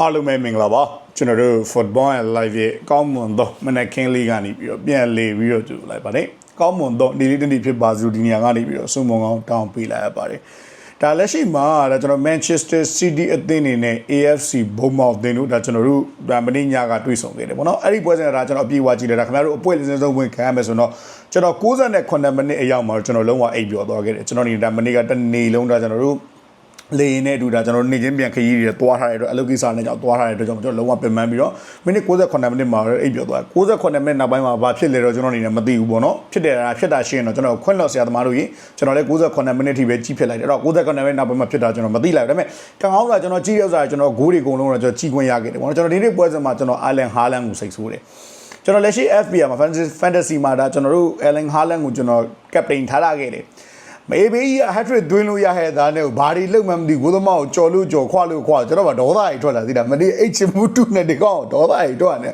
အားလုံးပဲမင်္ဂလာပါကျွန်တော်တို့ football and live ရဲ့ကောင်းမွန်သောမနက်ခင်းလေးကနေပြီးတော့ပြန်လေပြီးတော့ကြိုလိုက်ပါတယ်ကောင်းမွန်သောဒီလေးတနေ့ဖြစ်ပါစို့ဒီနေရာကနေပြီးတော့စုံမုံကောင်းတောင်းပေးလိုက်ရပါတယ်ဒါလက်ရှိမှာဒါကျွန်တော် Manchester City အသင်းအနေနဲ့ AFC ဘုံမောက်အသင်းတို့ဒါကျွန်တော်တို့ဒါမနေ့ညကတွေ့ဆုံခဲ့တယ်ပေါ့နော်အဲ့ဒီပွဲစဉ်ကဒါကျွန်တော်အပြေးဝကြည့်တယ်ဒါခင်ဗျားတို့အပွဲလေးစင်းဆုံးဝင်ခံရမယ်ဆိုတော့ကျွန်တော်68မိနစ်အရောက်မှာကျွန်တော်လုံးဝအိပ်ပျော်သွားခဲ့တယ်ကျွန်တော်နေတာမနေ့ကတနေ့လုံးဒါကျွန်တော်တို့ လေရင်နဲ့အတူဒါကျွန်တော်တို့နေချင်းပြန်ခရီးတွေသွားထားတဲ့အတွက်အလုပ်ကိစ္စနဲ့ကြောင့်သွားထားတဲ့အတွက်ကြောင့်ကျွန်တော်လုံးဝပင်ပန်းပြီးတော့မိနစ်68မိနစ်မှာအိပ်ပျော်သွား68မိနစ်နောက်ပိုင်းမှာဘာဖြစ်လဲတော့ကျွန်တော်အနေနဲ့မသိဘူးပေါ့နော်ဖြစ်တယ်တာဖြစ်တာရှိရင်တော့ကျွန်တော်ခွင့်လွှတ်ဆရာသမားတို့ကြီးကျွန်တော်လည်း68မိနစ်ထိပဲကြီးဖြစ်လိုက်တယ်အဲ့တော့68မိနစ်နောက်ပိုင်းမှာဖြစ်တာကျွန်တော်မသိလိုက်ဘူးဒါပေမဲ့ကံကောင်းတာကျွန်တော်ကြီးရောက်စားကျွန်တော်ဂိုးတွေအကုန်လုံးတော့ကျွန်တော်ကြီးခွင့်ရခဲ့တယ်ပေါ့နော်ကျွန်တော်ဒီနေ့ပွဲစဉ်မှာကျွန်တော် Island Haaland ကိုစိတ်ဆိုးတယ်ကျွန်တော်လက်ရှိ FBA မှာ Fantasy Fantasy မှာဒါကျွန်တော်တို့ Erling Haaland ကိုကျွန်တော် captain ထားရခဲ့တယ် မေဘေးကြီးဟက်ထရစ်သွင်းလို့ရဟဲ့သားနဲ့ဘာတွေလုံမှမသိဘူးကိုသမားကိုကြော်လို့ကြော်ခွာလို့ခွာကျွန်တော်ကဒေါသကြီးထွက်လာသေးတာမနေ့အိတ်ချင်မှုတုနဲ့ဒီကောင်ဒေါသကြီးထွက်နေ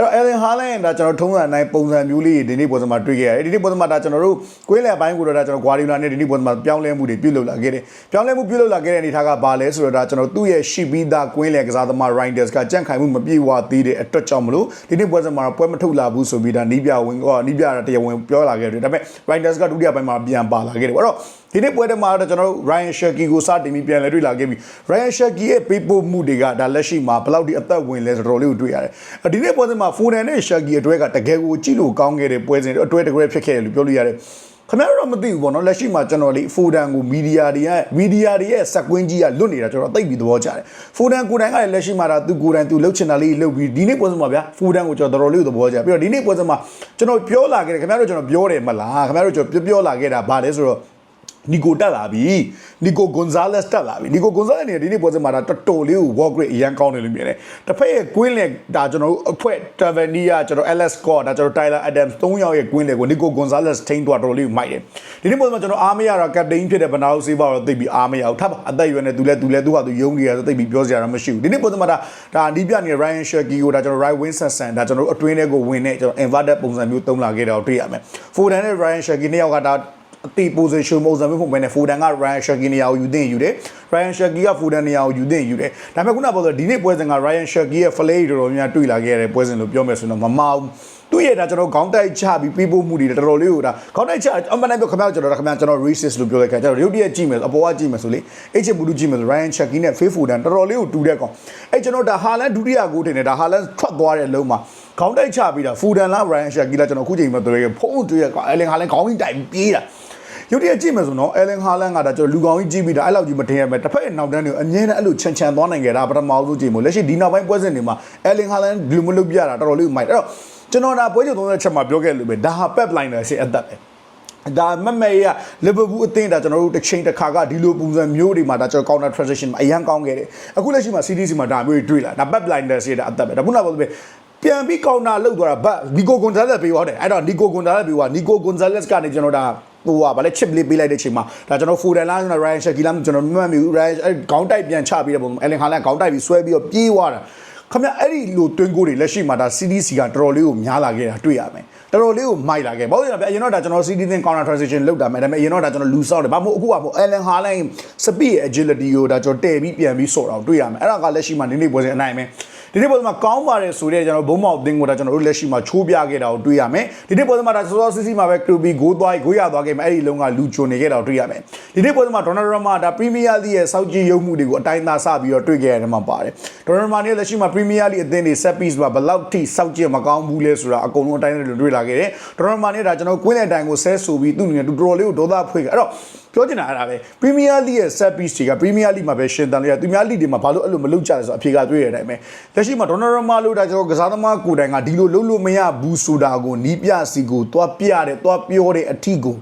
အဲ့တော့ Ellen Haaland ဒါကျွန်တော်ထုံးစံတိုင်းပုံစံမျိုးလေးဒီနေ့ပုံစံမှာတွေ့ခဲ့ရတယ်ဒီနေ့ပုံစံမှာဒါကျွန်တော်တို့ကွင်းလယ်ပိုင်းကိုတော့ဒါကျွန်တော် Guardiola နဲ့ဒီနေ့ပုံစံမှာပြောင်းလဲမှုတွေပြုလုပ်လာခဲ့တယ်ပြောင်းလဲမှုပြုလုပ်လာခဲ့တဲ့အနေအထားကဘာလဲဆိုတော့ဒါကျွန်တော်သူ့ရဲ့ရှိပြီးသားကွင်းလယ်ကစားသမား Reinders ကကြန့်ခိုင်မှုမပြေဝသေးတဲ့အတွက်ကြောင့်မလို့ဒီနေ့ပွဲစဉ်မှာတော့ပွဲမထုတ်လာဘူးဆိုပြီးဒါနီးပြဝင်ကနီးပြတရားဝင်ပြောလာခဲ့တယ်ဒါပေမဲ့ Reinders ကဒုတိယပိုင်းမှာပြန်ပါလာခဲ့တယ်ပေါ့တော့ဒီနေ့ပွဲထဲမှာတော့ကျွန်တော်တို့ Ryan Shaki ကိုစတင်ပြီးပြန်လဲတွေ့လာခဲ့ပြီ Ryan Shaki ရဲ့ပေးပို့မှုတွေကဒါလက်ရှိမှာဘယ်လောက်ဒီအသက်ဝင်လဲဆိုတော့လေးကိုတွေ့ရတယ်။ဒီနေ့ပွဲထဲမှာ Foden နဲ့ Shaki အတွဲကတကယ်ကိုကြည့်လို့ကောင်းခဲ့တဲ့ပွဲစဉ်အတွဲတကယ်ဖြစ်ခဲ့တယ်လို့ပြောလို့ရတယ်။ခင်ဗျားတို့တော့မသိဘူးပေါ့နော်လက်ရှိမှာကျွန်တော်လေး Foden ကိုမီဒီယာတွေကမီဒီယာတွေရဲ့စက်ကွင်းကြီးကလွတ်နေတာကျွန်တော်သိပြီးသဘောကျတယ်။ Foden ကိုယ်တိုင်ကလည်းလက်ရှိမှာဒါသူကိုယ်တိုင်သူလှုပ်ချင်တာလေးလှုပ်ပြီးဒီနေ့ပွဲစဉ်မှာဗျာ Foden ကိုကျွန်တော်တော်တော်လေးသဘောကျပြီးတော့ဒီနေ့ပွဲစဉ်မှာကျွန်တော်ပြောလာခဲ့တယ်ခင်ဗျားတို့ကျွန်တော်ပြောတယ်မလားခင်ဗျားတို့ကျွန်တော်ပြောပြောလာခဲ့တာဗာလဲဆိုတော့ နီကိုတက်လာပြီနီကိုဂွန်ဇာလက်စ်တက်လာပြီနီကိုဂွန်ဇာလက်စ်နေဒီနေ့ပွဲစဉ်မှာဒါတော်တော်လေးကို work rate အရန်ကောင်းတယ်လို့မြင်တယ်တစ်ဖက်ရဲ့ကွင်းလေဒါကျွန်တော်တို့အဖွဲ့ Tavernier ကျွန်တော် Alex Scott ဒါကျွန်တော် Tyler Adams ၃ယောက်ရဲ့ကွင်းလေကိုနီကိုဂွန်ဇာလက်စ်ထိန်းတော်တော်လေးကိုမိုက်တယ်ဒီနေ့ပွဲစဉ်မှာကျွန်တော်အားမရတော့ captain ဖြစ်တဲ့ဘနာအိုဆေးဘာတော့သိပြီးအားမရဘူးထပ်ပါအသက်အရွယ်နဲ့သူလည်းသူလည်းသူ့ဟာသူယုံနေရဆိုသိပြီးပြောစရာတော့မရှိဘူးဒီနေ့ပွဲစဉ်မှာဒါဒါအနီးပြနေတဲ့ Ryan Shaki ကိုဒါကျွန်တော် right wing Sassan ဒါကျွန်တော်တို့အတွင်းထဲကိုဝင်နေကျွန်တော် inverted ပုံစံမျိုးသုံးလာခဲ့တော့တွေ့ရမယ် Foden နဲ့ Ryan Shaki နှစ်ယောက်ကဒါ အတီ position ပုံစံမျိုးပုံပဲနဲ့ Foden က Ryan Shaki နေရာကိုယူသင့်ယူတယ် Ryan Shaki က Foden နေရာကိုယူသင့်ယူတယ်ဒါပေမဲ့ခုနကပြောဆိုဒီနေ့ပွဲစဉ်က Ryan Shaki ရဲ့ flay တော်တော်များတွေ့လာခဲ့ရတဲ့ပွဲစဉ်လို့ပြောမယ်ဆိုတော့မမအောင်သူ့ရဲ့ဒါကျွန်တော်ခေါင်းတိုက်ချပြီးပြီးဖို့မှုတွေတော်တော်လေးကိုဒါခေါင်းတိုက်ချအမှန်တမ်းပြောခင်ဗျားကျွန်တော်ခင်ဗျားကျွန်တော် racist လို့ပြောလိုက်ခဲ့ကျွန်တော်ရုပ်တရက်ကြည့်မယ်အပေါ်ကကြည့်မယ်ဆိုလေအဲ့ချက်ဘူးလူကြည့်မယ်ဆို Ryan Shaki နဲ့ Faith Foden တော်တော်လေးကိုတူတဲ့ကောင်အဲ့ကျွန်တော်ဒါ Haaland ဒုတိယဂိုးတင်တယ်ဒါ Haaland ထွက်သွားတဲ့လုံးမှာခေါင်းတိုက်ချပြီးတာ Foden လား Ryan Shaki လားကျွန်တော်အခုချိန်မှာတွေ့ရဖုံးတွေ့ရကောင် Erling Haaland ခေါင်းကြီးတိုင်ပြေးတာ ရုပ်တရက်ကြည့်မယ်ဆိုတော့ Erling Haaland ကဒါကျွန်တော်လူကောင်းကြီးကြည့်ပြီးတာအဲ့လောက်ကြီးမတင်ရမယ်တစ်ဖက်ရဲ့နောက်တန်းတွေအမြဲတမ်းအဲ့လိုချန်ချန်သွားနိုင်ကြတာပထမဆုံးချိန်မို့လက်ရှိဒီနောက်ပိုင်းပွဲစဉ်တွေမှာ Erling Haaland ဒီလိုမလုပ်ပြတာတော်တော်လေးမိုက်အဲ့တော့ကျွန်တော်ဒါပွဲချုပ်30ချက်မှာပြောခဲ့လို့ပဲဒါဟာ pep liner ရှေ့အသက်ပဲဒါမက်မဲရလီဗာပူးအသင်းဒါကျွန်တော်တို့တစ်ချိန်တစ်ခါကဒီလိုပုံစံမျိုးတွေမှာဒါကျွန်တော် counter transition မှာအရန်ကောင်းခဲ့တယ်အခုလက်ရှိမှာ CDC မှာဒါမျိုးတွေတွေ့လာဒါ pep liner ရှေ့ဒါအသက်ပဲဒါခုနကပြောလို့ပဲပြန်ပြီးကောင်တာလောက်သွားတာဘတ်နီကိုဂွန်ဇာလက်ပေးသွားတယ်အဲ့တော့နီကိုဂွန်ဇာလက်ပေးသွားနီကိုဂွန်ဇာလက်ကနေကျွန်တော်ဒါ ဟိုဟာဗာလဲချစ်လေးပေးလိုက်တဲ့အချိန်မှာဒါကျွန်တော်ဖိုဒန်လာကျွန်တော် Ryan Shakila ကျွန်တော်မမှတ်မိဘူး Ryan အဲခေါင်းတိုက်ပြန်ချပေးတဲ့ပုံအလင်ခါလန်ခေါင်းတိုက်ပြီးဆွဲပြီးတော့ပြေးသွားတာခမအဲ့ဒီလိုတွင်းကိုတွေလက်ရှိမှာဒါ CDC ကတော်တော်လေးကိုများလာခဲ့တာတွေ့ရမယ်တော်တော်လေးကိုမိုက်လာခဲ့ဘာလို့လဲအရင်တော့ဒါကျွန်တော် CD သင် counter transition လောက်တာမယ်ဒါပေမဲ့အရင်တော့ဒါကျွန်တော်လူဆောက်တယ်ဘာမို့အခုကမို့ Allen Haaland speed ရဲ့ agility ကိုဒါကျွန်တော်တည်ပြီးပြန်ပြီးဆော့တာတွေ့ရမယ်အဲ့ဒါကလက်ရှိမှာနေ့နေ့ပွဲစဉ်အနိုင်ပဲ ဒီနေ့ပွဲမှာကောင်းပါတယ်ဆိုတဲ့ကျွန်တော်ဘုံမောက်အသင်းကိုဒါကျွန်တော်တို့လက်ရှိမှာချိုးပြခဲ့တာကိုတွေ့ရမယ်ဒီနေ့ပွဲမှာဒါစောစောစီးစီးမှာပဲကရူဘီဂိုးသွားဂိုးရသွားခဲ့မယ်အဲ့ဒီလုံးကလူချိုနေခဲ့တာကိုတွေ့ရမယ်ဒီနေ့ပွဲမှာဒေါ်နယ်ရမာဒါပရီးမီးယားလိရဲ့စောက်ကြီးရုပ်မှုတွေကိုအတိုင်းသားစပြီးတော့တွေ့ခဲ့ရတယ်မှာပါတယ်ဒေါ်နယ်ရမာနဲ့လက်ရှိမှာပရီးမီးယားလိအသင်းတွေ set piece မှာဘယ်လောက်ထိစောက်ကြည့်မကောင်းဘူးလဲဆိုတာအကုန်လုံးအတိုင်းသားတွေ့လာခဲ့တယ်ဒေါ်နယ်ရမာနဲ့ဒါကျွန်တော်ကွင်းတဲ့အတိုင်းကိုဆဲဆိုပြီးသူ့အနေနဲ့တူတော်လေးကိုဒေါသဖွေးခဲ့အဲ့တော့ပြောချင်တာအဲ့ဒါပဲပရီးမီးယားလိရဲ့ set piece တွေကပရီးမီးယားလိမှာပဲရှင်တန်လေးကသူများလိတွေမှာဘာလို့အဲ့လိုမလုပ်ကြလဲဆိုတော့အဖြေကတွေ့ရတဲ့အတိုင်းပဲလက်ရှိမှာဒေါ်နယ်ရမာလို့ဒါကျွန်တော်ကစားသမားကိုယ်တိုင်ကဒီလိုလုပ်လို့မရဘူးဆိုတာကိုနီးပြစီကိုသွားပြတယ်သွားပြောတဲ့အထီကို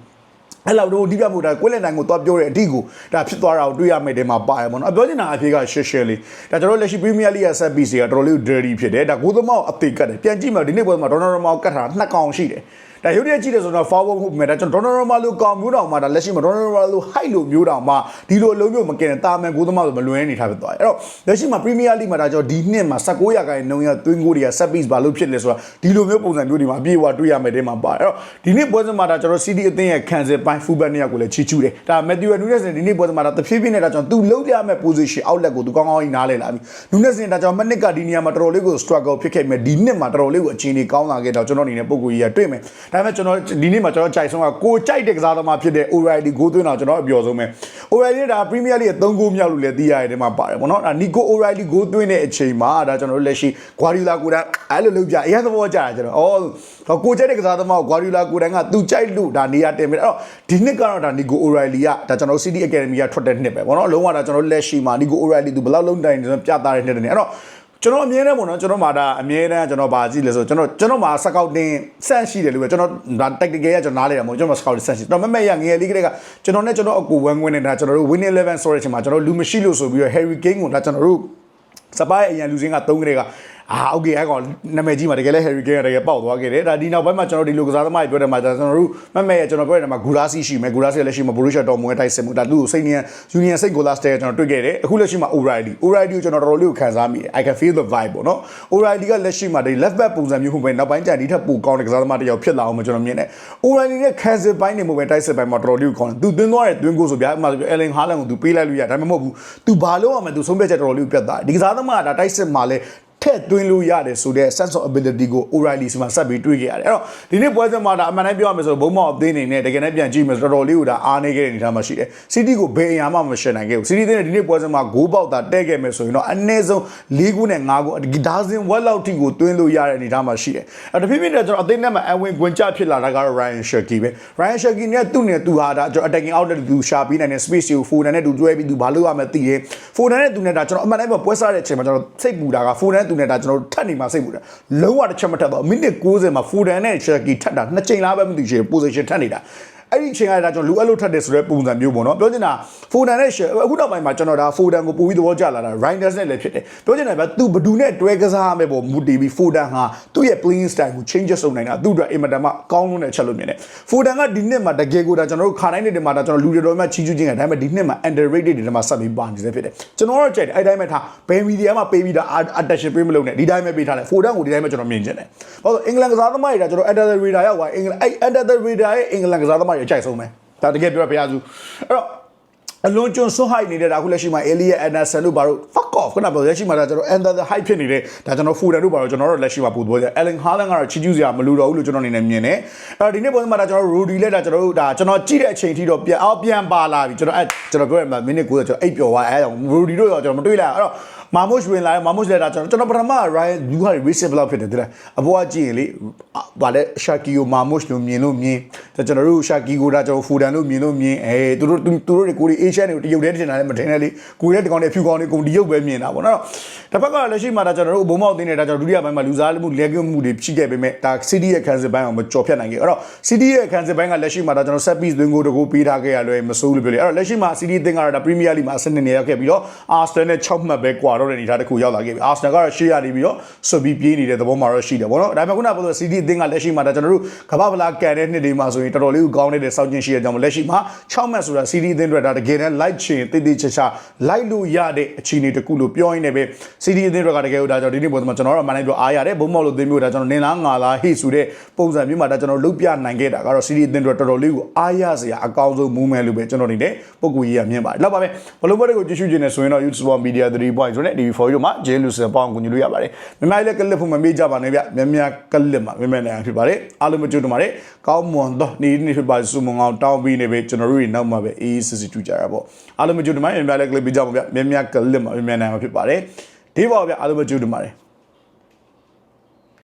အဲ့လောက်တော့ဒီပြမှုဒါကွင်းလန်တိုင်းကိုသွားပြောတဲ့အထီကိုဒါဖြစ်သွားတာကိုတွေ့ရမယ်တဲမှာပါရပါတော့အပြောချင်တာအဖြေကရှယ်ရှယ်လေးဒါကျွန်တော်လက်ရှိပရီးမီးယားလိရဲ့ set piece တွေကတော်တော်လေး dirty ဖြစ်တယ်ဒါကိုသမောက်အသေးကတ်တယ်ပြန်ကြည့်မယ်ဒီနေ့ပွဲမှာဒေါ်နယ်ရမာကိုကတ်ထားတာနှစ်ကောင်ရှိတယ် ဒါရုပ်တရက်ကြည့်တယ်ဆိုတော့ forward ဟုတ်မယ်ဒါကျွန်တော်ဒေါ်နယ်မာလိုကောင်မျိုးတောင်မှဒါလက်ရှိမှာဒေါ်နယ်မာလို height လို့မျိုးတောင်မှဒီလိုအလုံးမျိုးမကင်တာမန်ကိုသမားဆိုမလွယ်နေထားဖြစ်သွားတယ်အဲ့တော့လက်ရှိမှာ Premier League မှာဒါကျွန်တော်ဒီနှစ်မှာ19ရာခိုင်နှုန်းရသွင်းကိုတွေက set piece ဘာလို့ဖြစ်လဲဆိုတာဒီလိုမျိုးပုံစံမျိုးတွေမှာအပြည့်အဝတွေ့ရမယ်တဲ့မှာပါတယ်အဲ့တော့ဒီနှစ်ပွဲစဉ်မှာဒါကျွန်တော် City အသင်းရဲ့ခံစစ်ပိုင်း fullback နှစ်ယောက်ကိုလည်းချီချူတယ်ဒါ Matthew Nunes ဒီနေ့ပွဲစဉ်မှာဒါတဖြည်းဖြည်းနဲ့ဒါကျွန်တော်သူလုံးပြရမယ့် position outlet ကိုသူကောင်းကောင်းကြီးနားလည်လာပြီ Nunes ဒါကျွန်တော်မနစ်ကဒီနေရာမှာတော်တော်လေးကို struggle ဖြစ်ခဲ့မယ်ဒီနှစ်မှာတော်တော်လေးကိုအခြေအနေကောင်းလာခဲ့တော့ကျွန်တော်အနေနဲ့ပုံကိုကြီးရတွေ့မယ်ဒါပေမဲ့ကျွန်တော်ဒီနေ့မှာကျွန်တော်ကြိုက်ဆုံးကကိုကြိုက်တဲ့ကစားသမားဖြစ်တဲ့ O'Reilly ဂိုးသွင်းတော့ကျွန်တော်အပျော်ဆုံးပဲ O'Reilly ဒါ Premier League ရဲ့3ဂိုးမြောက်လို့လည်းသိရတဲ့ထဲမှာပါတယ်ပေါ့နော်ဒါ Nico O'Reilly ဂိုးသွင်းတဲ့အချိန်မှာဒါကျွန်တော်တို့လက်ရှိ Guardiola ကိုယ်တိုင်အဲ့လိုလုပ်ကြအရင်သဘောကျတာကျွန်တော်အော်ကိုကြိုက်တဲ့ကစားသမားကို Guardiola ကိုယ်တိုင်ကသူကြိုက်လို့ဒါနေရာတင်မယ်အဲ့တော့ဒီနှစ်ကတော့ဒါ Nico O'Reilly ကဒါကျွန်တော် City Academy ကထွက်တဲ့နှစ်ပဲပေါ့နော်လုံးဝဒါကျွန်တော်လက်ရှိမှာ Nico O'Reilly သူဘယ်လောက်လုံးတိုင်ပြသတဲ့နှစ်တည်းအဲ့တော့ ကျွန်တော်အမြဲတမ်းပေါ့နော်ကျွန်တော်မှာဒါအမြဲတမ်းကျွန်တော်ဗာကြည့်လဲဆိုကျွန်တော်ကျွန်တော်မှာစကောက်တင်စန့်ရှိတယ်လို့ပဲကျွန်တော်ဒါ tactical ကကျွန်တော်နားလေတာမဟုတ်ကျွန်တော်စကောက်တင်စန့်ရှိတော့မမဲ့ရငယ်လေးကလေးကကျွန်တော်နဲ့ကျွန်တော်အကူဝန်းဝင်းနေတာကျွန်တော်တို့ win 11ဆိုတဲ့အချိန်မှာကျွန်တော်လူမရှိလို့ဆိုပြီးတော့ Harry Kane ကိုဒါကျွန်တော်တို့စပိုင်အရန်လူစင်းက3ကလေးက အာโอเคအဲ့ကောင်နာမည်ကြီးမှာတကယ်လဲ Harry Kane ကတကယ်ပေါက်သွားခဲ့တယ်ဒါဒီနောက်ပိုင်းမှာကျွန်တော်ဒီလိုကစားသမားတွေပြောတယ်မှာကျွန်တော်တို့မမဲ့ရကျွန်တော်ပြောတယ်မှာဂူရာစီရှိမယ်ဂူရာစီလည်းရှိမှာ Borussia Dortmund တိုက်စစ်မှုဒါသူ့ကိုစိတ်နေ Union စိတ်ကိုလာစတဲ့ကျွန်တော်တွေ့ခဲ့တယ်အခုလက်ရှိမှာ O'Reilly O'Reilly ကိုကျွန်တော်တော်တော်လေးကိုခံစားမိတယ် I can feel the vibe ပေါ့နော် O'Reilly ကလက်ရှိမှာဒီ left back ပုံစံမျိုးဟုတ်ပဲနောက်ပိုင်းကျရင်ဒီထက်ပိုကောင်းတဲ့ကစားသမားတစ်ယောက်ဖြစ်လာအောင်ကျွန်တော်မြင်တယ် O'Reilly နဲ့ခံစစ်ပိုင်းနေမှုပဲတိုက်စစ်ပိုင်းမှာတော်တော်လေးကိုကောင်းတယ်သူသွင်းသွားတဲ့သွင်းကိုဆိုဗျာအမှဆိုပြ Ellen Haaland ကိုသူပေးလိုက်လို့ရဒါပေမဲ့မဟုတ်ဘူးသူဘာလို့အောင်မသူဆုံးဖြတ်ချက်တော်တော်လေးကိုပြတ်သွားတယ်ဒီကစားသမားကဒါတိုက်စစ်မှာလဲ ထက်သွင်းလို့ရတယ်ဆိုတဲ့ sense of ability ကို O'Reilly စီမှာဆက်ပြီးတွေးခဲ့ရတယ်အဲ့တော့ဒီနေ့ပွဲစဉ်မှာဒါအမှန်တမ်းပြောရမယ်ဆိုတော့ဘုံမောက်အသင်းနေနဲ့တကယ်နဲ့ပြန်ကြည့်မယ်ဆိုတော့တော်တော်လေးကိုဒါအားနေခဲ့တဲ့အနေအထားမှာရှိတယ် City ကိုဘယ်အရာမှမရှင်းနိုင်ခဲ့ဘူး City တဲ့ဒီနေ့ပွဲစဉ်မှာဂိုးပေါက်တာတဲ့ခဲ့မယ်ဆိုရင်တော့အနည်းဆုံး၄ခုနဲ့၅ခုဒါဇင်ဝက်လောက်ထိကိုသွင်းလို့ရတဲ့အနေအထားမှာရှိတယ်အဲ့တဖြည်းဖြည်းနဲ့ကျွန်တော်အသင်းထဲမှာအဝင်ဝင်ကြဖြစ်လာတာကတော့ Ryan Shaki ပဲ Ryan Shaki နဲ့သူ့နဲ့သူဟာဒါကျွန်တော် attacking outlet သူရှာပေးနိုင်တဲ့ space ကို Foden နဲ့သူတွဲပြီးသူဘာလို့ရမလဲသိတယ် Foden နဲ့သူနဲ့ဒါကျွန်တော်အမှန်တမ်းပြောပွဲစားတဲ့အချိန်မှာကျွန်တော်စိတ်ပူတာက Foden နဲ့သူနဲ့ဒါကျွန်တော်ထပ်နေမှာစိတ်ပူတာလုံးဝတစ်ချက်မထက်တော့မိနစ်60မှာ Foden နဲ့ Shaki ထပ်တာနှစ်ချိန်လားပဲမသိချင် position ထပ်နေတာ အဲ့ဒီအချိန်ကဒါကျွန်တော်လူအဲ့လိုထပ်တယ်ဆိုတဲ့ပုံစံမျိုးပေါ့နော်ပြောချင်တာဖိုဒန်နဲ့အခုနောက်ပိုင်းမှာကျွန်တော်ဒါဖိုဒန်ကိုပို့ပြီးသဘောကျလာတာ Reinders နဲ့လည်းဖြစ်တယ်ပြောချင်တာဗျသူဘဒူနဲ့တွဲကစားမယ်ပေါ့မူတည်ပြီးဖိုဒန်ဟာသူ့ရဲ့ playing style ကို changes လုပ်နိုင်တာသူ့အတွက်အင်မတန်မှကောင်းလုံးတဲ့ချက်လို့မြင်တယ်ဖိုဒန်ကဒီနှစ်မှာတကယ်ကိုဒါကျွန်တော်တို့ခါတိုင်းနှစ်တွေမှာဒါကျွန်တော်လူတွေတော်များချီးကျူးခြင်းကဒါပေမဲ့ဒီနှစ်မှာ underrated တွေမှာဆက်ပြီးပါနေစေဖြစ်တယ်ကျွန်တော်တို့ကြိုက်တယ်အဲ့တိုင်းပဲထားဘယ်မီဒီယာမှာပေးပြီးတာ attention ပေးမလို့နဲ့ဒီတိုင်းပဲပေးထားတယ်ဖိုဒန်ကိုဒီတိုင်းပဲကျွန်တော်မြင်ချင်တယ်ဘာလို့အင်္ဂလန်ကစားသမားတွေကကျွန်တော် under the radar ရောက်သွားအင်္ဂလန်အဲ့ under the radar ရဲ့အင်္ဂလန်ကစားသမားတွေအကြိုက်ဆုံးပဲဒါတကယ်ပြောရပါရစုအဲ့တော့အလွန်ကျွန်းဆွဟိုက်နေတဲ့ဒါအခုလက်ရှိမှာ Elia Anderson တို့ဘာလို့ fuck off ခုနကပြောလက်ရှိမှာဒါကျွန်တော် under the hype ဖြစ်နေတဲ့ဒါကျွန်တော် Foden တို့ဘာလို့ကျွန်တော်တို့လက်ရှိမှာပို့သွားကြ Ellen Haaland ကတော့ချီကျူးစရာမလိုတော့ဘူးလို့ကျွန်တော်အနေနဲ့မြင်တယ်အဲ့တော့ဒီနေ့ပုံစံမှာဒါကျွန်တော် Rudy လက်ဒါကျွန်တော်တို့ဒါကျွန်တော်ကြည့်တဲ့အချိန်ထိတော့ပြန်အောင်ပြန်ပါလာပြီကျွန်တော်အဲ့ကျွန်တော်ပြောရမှာမိနစ်90ကျွန်တော်အိပ်ပျော်သွားအဲ့တော့ Rudy တို့ရောကျွန်တော်မတွေးလိုက်အဲ့တော့ မာမုရှ်ဝင်လာမာမုရှ်လက်တာကျွန်တော်ကျွန်တော်ပထမ Ryan လူဟာ receive လောက်ဖြစ်တယ်တဲ့။အပေါ်ကကြည့်ရင်လေဗာလဲ Shaki ကိုမာမုရှ်လို့မြင်လို့မြင်ကျွန်တော်တို့ Shaki ကိုဒါကျွန်တော် Foden လို့မြင်လို့မြင်အဲသူတို့သူတို့တွေကိုဒီ Asian တွေကိုတရုတ်တဲ့တင်တာလည်းမထင်နဲ့လေကိုရဲတကောင်တွေဖြူကောင်တွေကုန်တရုတ်ပဲမြင်တာပေါ့နော်။တစ်ဖက်ကလက်ရှိမှာဒါကျွန်တော်တို့ဘုံမောက်တင်းနေတာကျွန်တော်ဒုတိယပိုင်းမှာလူစားမှုလက်ကွမှုတွေဖြစ်ခဲ့ပေမဲ့ဒါ City ရဲ့ခံစစ်ပိုင်းအောင်မကြော်ဖြတ်နိုင်ခဲ့။အဲ့တော့ City ရဲ့ခံစစ်ပိုင်းကလက်ရှိမှာဒါကျွန်တော် set piece သွင်းကိုတကူပေးထားခဲ့ရလွယ်မစိုးလို့ပြောလေ။အဲ့တော့လက်ရှိမှာ City အသင်းကတော့ဒါ Premier League မှာအဆင့်နေရောက်ခဲ့ပြီးတော့ Arsenal နဲ့6မှတ်ပဲကွာတော့တဲ့အနေအထားတစ်ခုရောက်လာခဲ့ပြီအာဆနယ်ကတော့ရှေ့ရနေပြီးတော့ဆွတ်ပြီးပြေးနေတဲ့သဘောမှာတော့ရှိတယ်ဗောနော်ဒါပေမဲ့ခုနကပြောလို့စီးတီအသင်းကလက်ရှိမှာဒါကျွန်တော်တို့ကမ္ဘာဗလာကန်တဲ့နှစ်တွေမှာဆိုရင်တော်တော်လေးကိုကောင်းနေတဲ့စောင့်ကျင်ရှိရကြောင်းလက်ရှိမှာ6မှတ်ဆိုတာစီးတီအသင်းတွေဒါတကယ်တမ်း light ချင်တိတိကျကျ light လို့ရတဲ့အခြေအနေတစ်ခုလို့ပြောရင်းနဲ့ပဲစီးတီအသင်းတွေကတကယ်ကိုဒါကျွန်တော်ဒီနေ့ပုံစံမှာကျွန်တော်တို့အမှန်တိုင်းပြောအားရတယ်ဘုံမောက်လို့သင်းမျိုးဒါကျွန်တော်နင်လားငါလားဟိဆိုတဲ့ပုံစံမျိုးမှာဒါကျွန်တော်လုတ်ပြနိုင်ခဲ့တာကတော့စီးတီအသင်းတွေတော်တော်လေးကိုအားရစရာအကောင်းဆုံး movement လို့ပဲကျွန်တော်နေတဲ့ပုံကူကြီးကမြင်ပါတယ်လောက်ပါပဲဘလုံးဘက်တွေကိုကြည့်ရှုခြင်းနဲ့ဆိုရင်တော့ YouTube Media 3.0ဆိုတဲ့ DV4 တို့မှာ J Lucas ပေါင်းကူညီလို့ရပါတယ်မြန်မာလည်းကလစ်ဖို့မမေ့ကြပါနဲ့ဗျမြန်မြန်ကလစ်မှာမြန်မြန်နိုင်ဖြစ်ပါတယ်အားလုံးမကြွတ်တော့ပါတယ်ကောင်းမွန်သောနေ့နေ့ဖြစ်ပါစုမငောင်းတောင်းပြီးနေပဲကျွန်တော်တို့တွေနောက်မှာပဲအေးစစ်စစ်တူကြရပါအားလုံးမကြွတ်တော့မှမြန်မြန်လည်းကလစ်ပြကြပါဗျမြန်မြန်ကလစ်မှာမြန်မြန်နိုင်မှာဖြစ်ပါတယ်ဒီပါဗျအားလုံးမကြွတ်တော့ပါတယ်